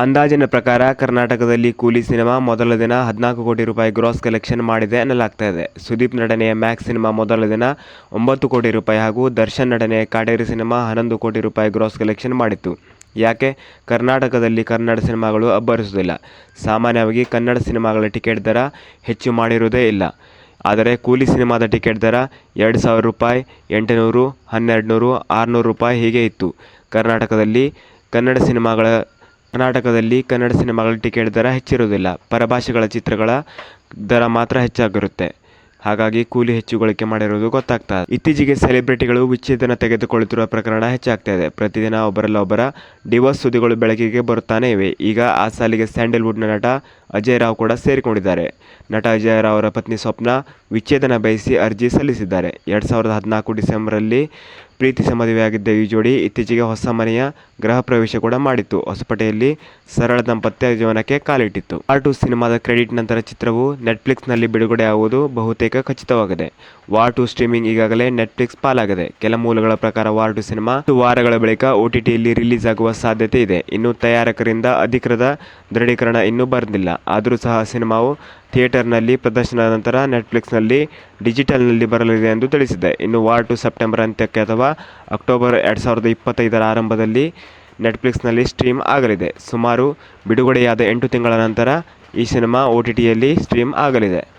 ಅಂದಾಜಿನ ಪ್ರಕಾರ ಕರ್ನಾಟಕದಲ್ಲಿ ಕೂಲಿ ಸಿನಿಮಾ ಮೊದಲ ದಿನ ಹದಿನಾಲ್ಕು ಕೋಟಿ ರೂಪಾಯಿ ಗ್ರಾಸ್ ಕಲೆಕ್ಷನ್ ಮಾಡಿದೆ ಎನ್ನಲಾಗ್ತಾ ಇದೆ. ಸುದೀಪ್ ನಟನೆಯ ಮ್ಯಾಕ್ಸ್ ಸಿನಿಮಾ ಮೊದಲ ದಿನ ಒಂಬತ್ತು ಕೋಟಿ ರೂಪಾಯಿ ಹಾಗೂ ದರ್ಶನ್ ನಟನೆಯ ಕಾಟೇರಿ ಸಿನಿಮಾ ಹನ್ನೊಂದು ಕೋಟಿ ರೂಪಾಯಿ ಗ್ರಾಸ್ ಕಲೆಕ್ಷನ್ ಮಾಡಿತ್ತು. ಯಾಕೆ? ಕರ್ನಾಟಕದಲ್ಲಿ ಕನ್ನಡ ಸಿನಿಮಾಗಳು ಅಬ್ಬರಿಸುವುದಿಲ್ಲ. ಸಾಮಾನ್ಯವಾಗಿ ಕನ್ನಡ ಸಿನಿಮಾಗಳ ಟಿಕೆಟ್ ದರ ಹೆಚ್ಚು ಮಾಡಿರುವುದೇ ಇಲ್ಲ. ಆದರೆ ಕೂಲಿ ಸಿನಿಮಾದ ಟಿಕೆಟ್ ದರ ಎರಡು ಸಾವಿರ ರೂಪಾಯಿ, ಎಂಟುನೂರು, ಹನ್ನೆರಡು ನೂರು, ಆರುನೂರು ರೂಪಾಯಿ ಹೀಗೆ ಇತ್ತು. ಕರ್ನಾಟಕದಲ್ಲಿ ಕನ್ನಡ ಸಿನಿಮಾಗಳ ಕರ್ನಾಟಕದಲ್ಲಿ ಕನ್ನಡ ಸಿನಿಮಾಗಳ ಟಿಕೆಟ್ ದರ ಹೆಚ್ಚಿರುವುದಿಲ್ಲ. ಪರಭಾಷೆಗಳ ಚಿತ್ರಗಳ ದರ ಮಾತ್ರ ಹೆಚ್ಚಾಗಿರುತ್ತೆ. ಹಾಗಾಗಿ ಕೂಲಿ ಹೆಚ್ಚುಗಳಿಕೆ ಮಾಡಿರುವುದು ಗೊತ್ತಾಗ್ತಾ ಇತ್ತೀಚೆಗೆ ಸೆಲೆಬ್ರಿಟಿಗಳು ವಿಚ್ಛೇದನ ತೆಗೆದುಕೊಳ್ಳುತ್ತಿರುವ ಪ್ರಕರಣ ಹೆಚ್ಚಾಗ್ತಾ ಇದೆ. ಪ್ರತಿದಿನ ಒಬ್ಬರಲ್ಲ ಒಬ್ಬರ ಡಿವೋರ್ಸ್ ಸುದ್ದಿಗಳು ಬೆಳಕಿಗೆ ಬರುತ್ತಾನೆ ಇವೆ. ಈಗ ಆ ಸಾಲಿಗೆ ಸ್ಯಾಂಡಲ್ವುಡ್ನ ನಟ ಅಜಯ್ ರಾವ್ ಕೂಡ ಸೇರಿಕೊಂಡಿದ್ದಾರೆ. ನಟ ಅಜಯ್ ರಾವ್ ಅವರ ಪತ್ನಿ ಸ್ವಪ್ನ ವಿಚ್ಛೇದನ ಬಯಸಿ ಅರ್ಜಿ ಸಲ್ಲಿಸಿದ್ದಾರೆ. ಎರಡು ಸಾವಿರದ ಹದಿನಾಲ್ಕು ಡಿಸೆಂಬರಲ್ಲಿ ಪ್ರೀತಿಸಿ ಮದುವೆಯಾಗಿದ್ದ ಈ ಜೋಡಿ ಇತ್ತೀಚೆಗೆ ಹೊಸ ಮನೆಯ ಗೃಹ ಪ್ರವೇಶ ಕೂಡ ಮಾಡಿತ್ತು. ಹೊಸಪೇಟೆಯಲ್ಲಿ ಸರಳ ದಂಪತ್ಯ ಜೀವನಕ್ಕೆ ಕಾಲಿಟ್ಟಿತ್ತು. ಆರ್ ಟು ಸಿನಿಮಾದ ಕ್ರೆಡಿಟ್ ನಂತರ ಚಿತ್ರವು ನೆಟ್ಫ್ಲಿಕ್ಸ್ನಲ್ಲಿ ಬಿಡುಗಡೆ ಆಗುವುದು ಬಹುತೇಕ ಖಚಿತವಾಗಿದೆ. ವಾರ್ ಟು ಸ್ಟ್ರೀಮಿಂಗ್ ಈಗಾಗಲೇ ನೆಟ್ಫ್ಲಿಕ್ಸ್ ಪಾಲಾಗಿದೆ. ಕೆಲ ಮೂಲಗಳ ಪ್ರಕಾರ ವಾರ್ ಟು ಸಿನಿಮಾ ವಾರಗಳ ಬಳಿಕ ಓಟಿಟಿಯಲ್ಲಿ ರಿಲೀಸ್ ಆಗುವ ಸಾಧ್ಯತೆ ಇದೆ. ಇನ್ನು ತಯಾರಕರಿಂದ ಅಧಿಕೃತ ದೃಢೀಕರಣ ಇನ್ನೂ ಬಂದಿಲ್ಲ ಆದರೂ ಸಹ ಸಿನಿಮಾವು ಥಿಯೇಟರ್ನಲ್ಲಿ ಪ್ರದರ್ಶನದ ನಂತರ ನೆಟ್ಫ್ಲಿಕ್ಸ್ನಲ್ಲಿ ಡಿಜಿಟಲ್ನಲ್ಲಿ ಬರಲಿದೆ ಎಂದು ತಿಳಿಸಿದೆ. ಇನ್ನು ವಾರ್ ಟು ಸೆಪ್ಟೆಂಬರ್ ಅಂತ್ಯಕ್ಕೆ ಅಥವಾ ಅಕ್ಟೋಬರ್ ಎರಡು ಸಾವಿರದ ಇಪ್ಪತ್ತೈದರ ಆರಂಭದಲ್ಲಿ ನೆಟ್ಫ್ಲಿಕ್ಸ್ನಲ್ಲಿ ಸ್ಟ್ರೀಮ್ ಆಗಲಿದೆ. ಸುಮಾರು ಬಿಡುಗಡೆಯಾದ ಎಂಟು ತಿಂಗಳ ನಂತರ ಈ ಸಿನಿಮಾ ಟಿಯಲ್ಲಿ ಸ್ಟ್ರೀಮ್ ಆಗಲಿದೆ.